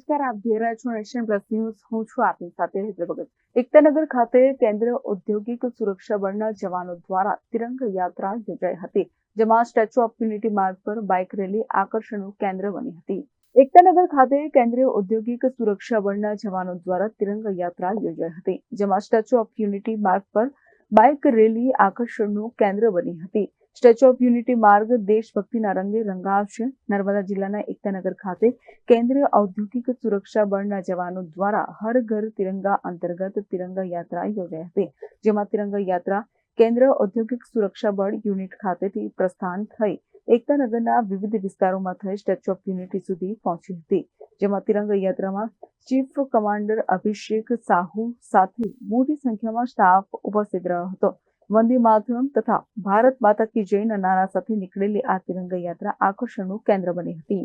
નમસ્કાર આપ જોઈ રહ્યા છો? નેશન પ્લસ ન્યૂઝ હું છું આપની સાથે હેતર ભગત. એકતાનગર ખાતે કેન્દ્ર ઔદ્યોગિક સુરક્ષા બળના જવાનો દ્વારા તિરંગ યાત્રા યોજાઈ હતી, જેમાં સ્ટેચ્યુ ઓફ યુનિટી માર્ગ પર બાઇક રેલી આકર્ષણનું કેન્દ્ર બની હતી. એકતાનગર ખાતે કેન્દ્રીય ઔદ્યોગિક સુરક્ષા બળના જવાનો દ્વારા તિરંગ યાત્રા યોજાઈ હતી, જેમાં સ્ટેચ્યુ ઓફ યુનિટી માર્ગ પર બાઇક રેલી આકર્ષણનું કેન્દ્ર બની હતી. સ્ટેચ્યુ ઓફ યુનિટી માર્ગ દેશભક્તિના રંગે રંગાવશે. નર્મદા જિલ્લાના એકતાનગર ખાતે કેન્દ્રીય ઔદ્યોગિક સુરક્ષા બળના જવાનો દ્વારા હર ઘર તિરંગા અંતર્ગત તિરંગા યાત્રા યોજાઈ હતી, જેમાં તિરંગા યાત્રા કેન્દ્ર ઔદ્યોગિક સુરક્ષા બળ યુનિટ ખાતેથી પ્રસ્થાન થઈ. એકતાનગરના વિવિધ વિસ્તારોમાં થઈ સ્ટેચ્યુ ઓફ યુનિટી સુધી પહોંચી હતી. જેમાં તિરંગા યાત્રામાં ચીફ કમાન્ડર અભિષેક સાહુ સાથે મોટી સંખ્યામાં સ્ટાફ ઉપસ્થિત રહ્યો હતો. વંદે માતરમ તથા ભારત માતા કી જયના નારા સાથે નીકળેલી આ તિરંગા યાત્રા આકર્ષણનું કેન્દ્ર બની હતી.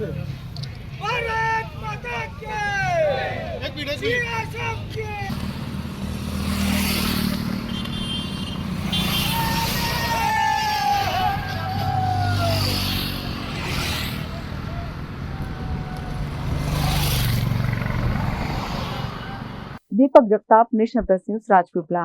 भारत माता के। एक minute Deepak Jagtap national press news Rajpipla